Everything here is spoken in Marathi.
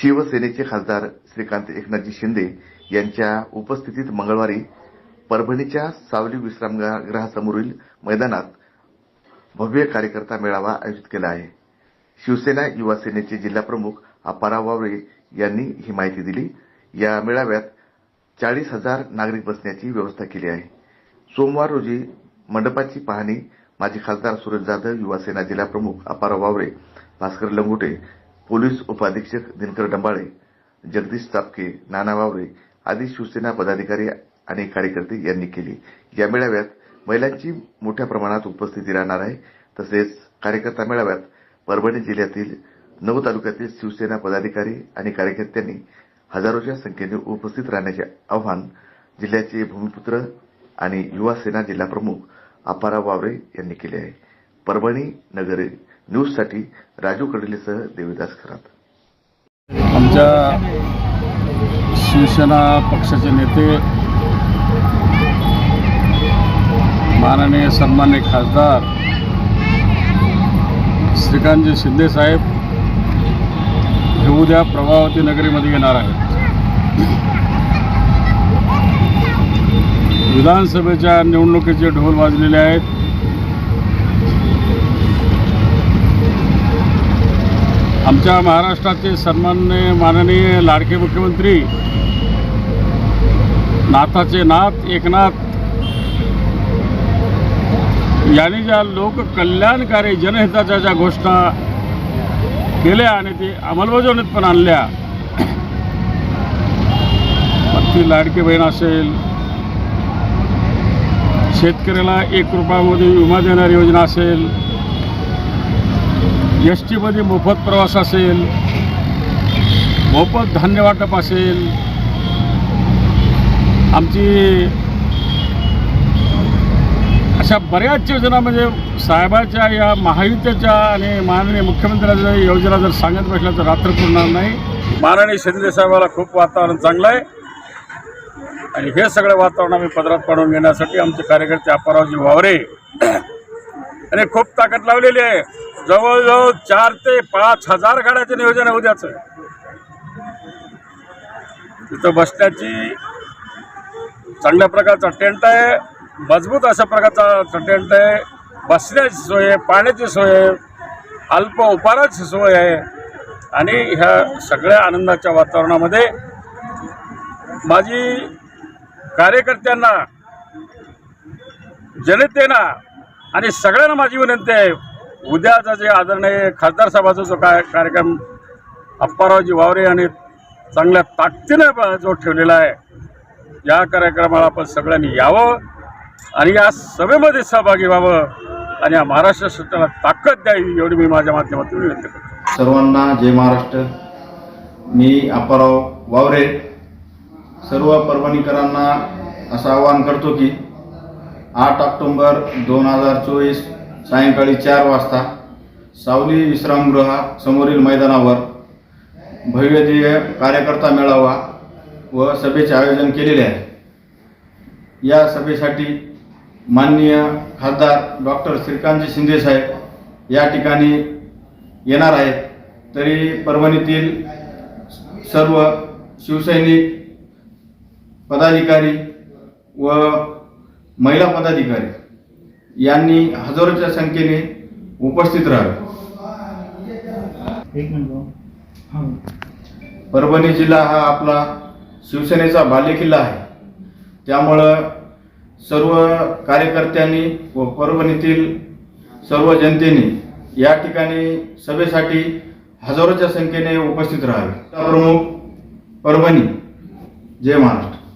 शिवसेनेचे खासदार श्रीकांत एकनाथजी शिंदे यांच्या उपस्थितीत मंगळवारी परभणीच्या सावली विश्रामगृहासमोरील मैदानात भव्य कार्यकर्ता मेळावा आयोजित केला आहे. शिवसेना युवा सेनेचे जिल्हाप्रमुख अप्पाराव वावळे यांनी ही माहिती दिली. या मेळाव्यात चाळीस हजार नागरिक बसण्याची व्यवस्था केली आहे. सोमवार रोजी मंडपाची पाहणी माजी खासदार सुरेश जाधव युवासेना जिल्हाप्रमुख अप्पाराव वावरे भास्कर लंगुटे पोलीस उपाधीक्षक दिनकर डंबाळे जगदीश तापके नाना वावरे आदी शिवसेना पदाधिकारी आणि कार्यकर्ते यांनी केली. या मेळाव्यात महिलांची मोठ्या प्रमाणात उपस्थिती राहणार आहे. तसेच कार्यकर्ता मेळाव्यात परभणी जिल्ह्यातील नऊ तालुक्यातील शिवसेना पदाधिकारी आणि कार्यकर्त्यांनी हजारोच्या संख्येने उपस्थित राहण्याचे आवाहन जिल्ह्याचे भूमिपुत्र आणि युवा सेना जिल्हाप्रमुख अपारा वावरे यांनी केले आहे. परभणी नगर न्यूजसाठी राजू कडलेसह देविदास खरात. आमच्या शिवसेना पक्षाचे नेते माननीय सन्मान्य खासदार श्रीकांतजी शिंदे साहेब हे उद्या प्रभावती नगरीमध्ये येणार आहेत. विधानसभेच्या निवडणुकीचे ढोल वाजलेले आहेत. आमच्या महाराष्ट्राचे सन्मान्य माननीय लाडके मुख्यमंत्री नाथाचे नाथ एकनाथ यांनी ज्या लोककल्याणकारी जनहिताच्या ज्या घोषणा केल्या आणि ते अंमलबजावणीत पण आणल्या ती लाडकी बहीण असेल शेतकऱ्याला एक रुपयामध्ये विमा देणारी योजना असेल एस टीमध्ये मोफत प्रवास असेल मोफत धान्य वाटप असेल आमची अशा बऱ्याच योजना म्हणजे साहेबाच्या या महायुतीच्या आणि माननीय मुख्यमंत्र्यांच्या योजना जर सांगत बसल्या तर रात्र पुरणार नाही. माननीय शिंदे साहेबाला खूप वातावरण चांगलं आहे. आणि हे सगळं वातावरण आम्ही पदरात पाडून घेण्यासाठी आमचे कार्यकर्ते अप्पारावजी वावरे आणि खूप ताकद लावलेली आहे. जवळजवळ चार ते पाच हजार गाड्याचं नियोजन आहे उद्याचं. तिथं बसण्याची चांगल्या प्रकारचा टेंट आहे मजबूत अशा प्रकारचा टेंट आहे बसण्याची सोय आहे पाण्याची सोय आहे अल्प उपाराची सोय आहे आणि ह्या सगळ्या आनंदाच्या वातावरणामध्ये माझी कार्यकर्त्यांना जनतेना आणि सगळ्यांना माझी विनंती आहे उद्याचा जे आदरणीय खासदार साहेबाचा जो काय कार्यक्रम अप्पारावजी वावरे आणि चांगल्या ताकदीने जो ठेवलेला आहे या कार्यक्रमाला आपण सगळ्यांनी यावं आणि या सभेमध्ये सहभागी व्हावं आणि या महाराष्ट्र सरकारला ताकद द्यावी एवढी मी माझ्या माध्यमातून विनंती करतो. सर्वांना जय महाराष्ट्र. मी अप्पाराव वावरे सर्व परभणीकरांना असं आवाहन करतो की आठ ऑक्टोंबर दोन हजार चोवीस सायंकाळी चार वाजता सावली विश्रामगृहात समोरील मैदानावर भव्यदिव्य कार्यकर्ता मेळावा व सभेचे आयोजन केलेले आहे. या सभेसाठी माननीय खासदार डॉक्टर श्रीकांतजी शिंदेसाहेब या ठिकाणी येणार आहेत. तरी परभणीतील सर्व शिवसैनिक पदाधिकारी व महिला पदाधिकारी यांनी हजारोच्या संख्येने उपस्थित राहावे. परभणी जिल्हा हा आपला शिवसेनेचा बालेकिल्ला आहे. त्यामुळं सर्व कार्यकर्त्यांनी व परभणीतील सर्व जनतेने या ठिकाणी सभेसाठी हजारोच्या संख्येने उपस्थित राहावे. प्रमुख परभणी. जय महाराष्ट्र.